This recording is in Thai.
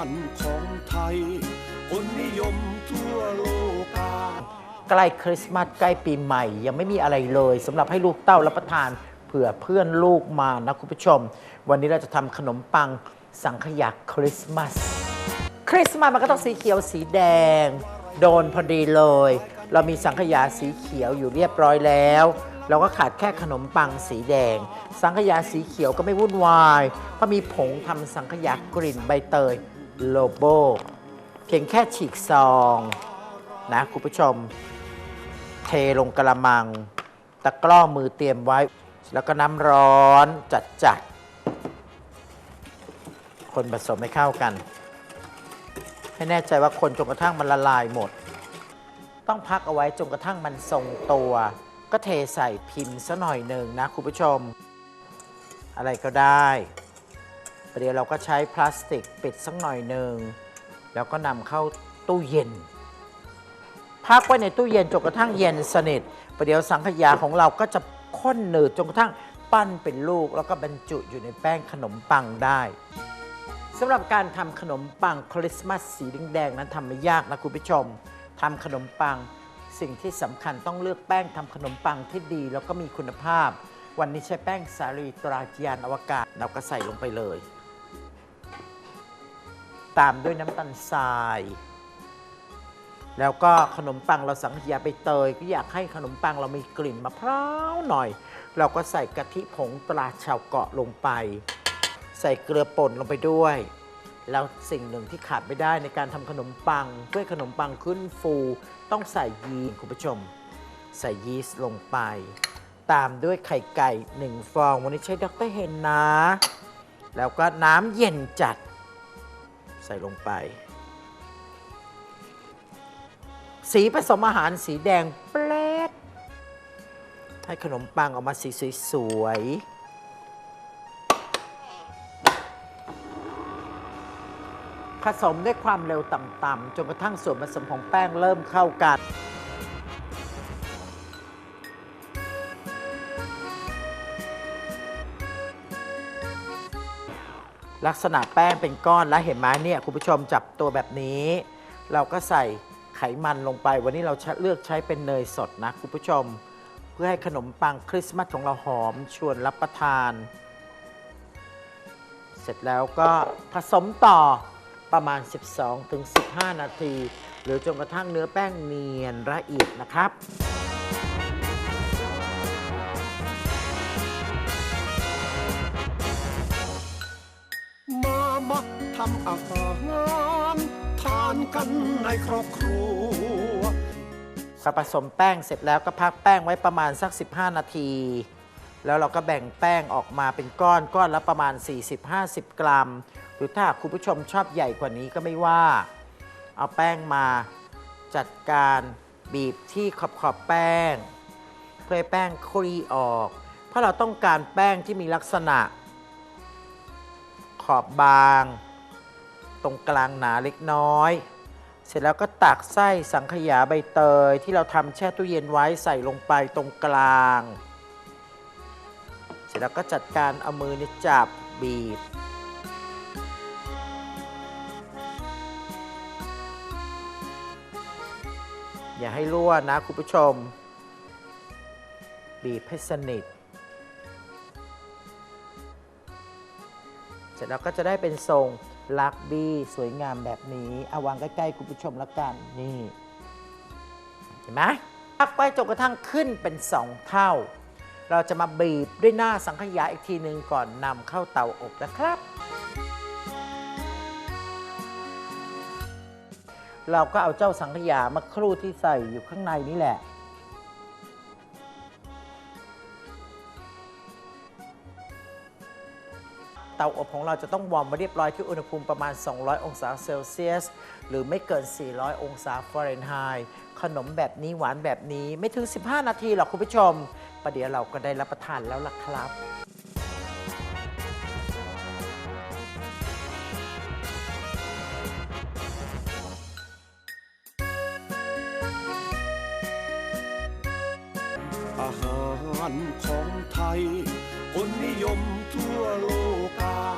ารของไทย คนนิยมทั่วโลกาใกล้คริสต์มาสใกล้ปีใหม่ ยังไม่มีอะไรเลยสำหรับให้ลูกเต้ารับประทานเผื่อเพื่อนลูกมานะคุณผู้ชม วันนี้เราจะทำขนมปังสังขยาคริสต์มาสคริสต์มาสมันก็ต้องสีเขียวสีแดง โดนพอดีเลย เรามีสังขยาสีเขียวอยู่เรียบร้อยแล้วเราก็ขาดแค่ขนมปังสีแดง สังขยาสีเขียวก็ไม่วุ่นวายเพราะมีผงทำสังขยากลิ่นใบเตย โลโบเพียงแค่ฉีกซองนะคุณผู้ชม เทลงกระมัง ตะกร้อมือเตรียมไว้ แล้วก็น้ำร้อนจัดจัดๆคนผสมให้เข้ากัน ให้แน่ใจว่าคนจนกระทั่งมันละลายหมด ต้องพักเอาไว้จนกระทั่งมันทรงตัว ก็เทใส่พิมพ์ซะหน่อยหนึ่งนะคุณผู้ชม อะไรก็ได้ ประเดี๋ยวเราก็ใช้พลาสติกปิดสักหน่อยหนึ่งแล้วก็นำเข้าตู้เย็น พักไว้ในตู้เย็นจนกระทั่งเย็นสนิทประเดี๋ยวสังขยาของเราก็จะข้นหนืดจนกระทั่งปั้นเป็นลูก แล้วก็บรรจุอยู่ในแป้งขนมปังได้สำหรับการทำขนมปังคริสต์มาสสีแดงๆนั้นทำไม่ยากนะคุณผู้ชมทำขนมปังสิ่งที่สำคัญต้องเลือกแป้งทำขนมปังที่ดี แล้วก็มีคุณภาพ วันนี้ใช้แป้งสาลีตราจียานอวกาศ เราก็ใส่ลงไปเลย ตามด้วยน้ำตาลทราย แล้วก็ขนมปังเราสังขยาใบเตย ก็อยากให้ขนมปังเรามีกลิ่นมะพร้าวหน่อย เราก็ใส่กะทิผงตราชาวเกาะลงไป ใส่เกลือป่นลงไปด้วย แล้วสิ่งหนึ่งที่ขาดไม่ได้ในการทำขนมปัง เพื่อขนมปังขึ้นฟู ต้องใส่ยีสต์คุณผู้ชม ใส่ยีสต์ลงไป ตามด้วยไข่ไก่หนึ่งฟอง วันนี้ใช้ดรเฮนนะ แล้วก็น้ำเย็นจัด ใส่ลงไป สีผสมอาหารสีแดงเปลดให้ขนมปังออกมาสีสวยๆผสมด้วยความเร็วต่ำๆจนกระทั่งส่วนผสมของแป้งเริ่มเข้ากัน ลักษณะแป้งเป็นก้อนแล้วเห็นไหมเนี่ยคุณผู้ชมจับตัวแบบนี้ เราก็ใส่ไขมันลงไป วันนี้เราเลือกใช้เป็นเนยสดนะคุณผู้ชม เพื่อให้ขนมปังคริสต์มาสของเราหอมชวนรับประทาน เสร็จแล้วก็ผสมต่อประมาณ 12-15 นาที หรือจนกระทั่งเนื้อแป้งเนียนละเอียดนะครับำอาหารทานกันในครอบครัวพอผสมแป้งเสร็จแล้วก็พักแป้งไว้ประมาณสัก 15 นาที แล้วเราก็แบ่งแป้งออกมาเป็นก้อนก้อนละประมาณ 40-50 กรัม หรือถ้าคุณผู้ชมชอบใหญ่กว่านี้ก็ไม่ว่า เอาแป้งมาจัดการบีบที่ขอบขอบแป้ง เพื่อแป้งคลี่ออก เพราะเราต้องการแป้งที่มีลักษณะ ขอบบาง ตรงกลางหนาเล็กน้อย เสร็จแล้วก็ตักไส้สังขยาใบเตย ที่เราทำแช่ตู้เย็นไว้ใส่ลงไปตรงกลาง เสร็จแล้วก็จัดการเอามือนี่จับบีบอย่าให้รั่วนะคุณผู้ชม บีบให้สนิท เสร็จแล้วก็จะได้เป็นทรง ลักบี้สวยงามแบบนี้เอาวางใกล้ๆคุณผู้ชมล้วกันนี่ เห็นไหมพักไปจนกระทั่งขึ้นเป็นสองเท่า เราจะมาบีบด้วยหน้าสังขยาอีกทีหนึ่งก่อนนำเข้าเตาอบนะครับ เราก็เอาเจ้าสังขยามาครู่ที่ใส่อยู่ข้างในนี่แหละ ตาอบของเราจะต้องวอร์มไว้เรียบร้อยที่อุณหภูมิประมาณ 200 องศาเซลเซียส หรือไม่เกิน 400 องศาฟาเรนไฮต์ขนมแบบนี้หวานแบบนี้ไม่ถึง 15 นาทีหรอกคุณผู้ชม ประเดี๋ยวเราก็ได้รับประทานแล้วล่ะครับอาหารของไทย คนนิยมทั่วโลกา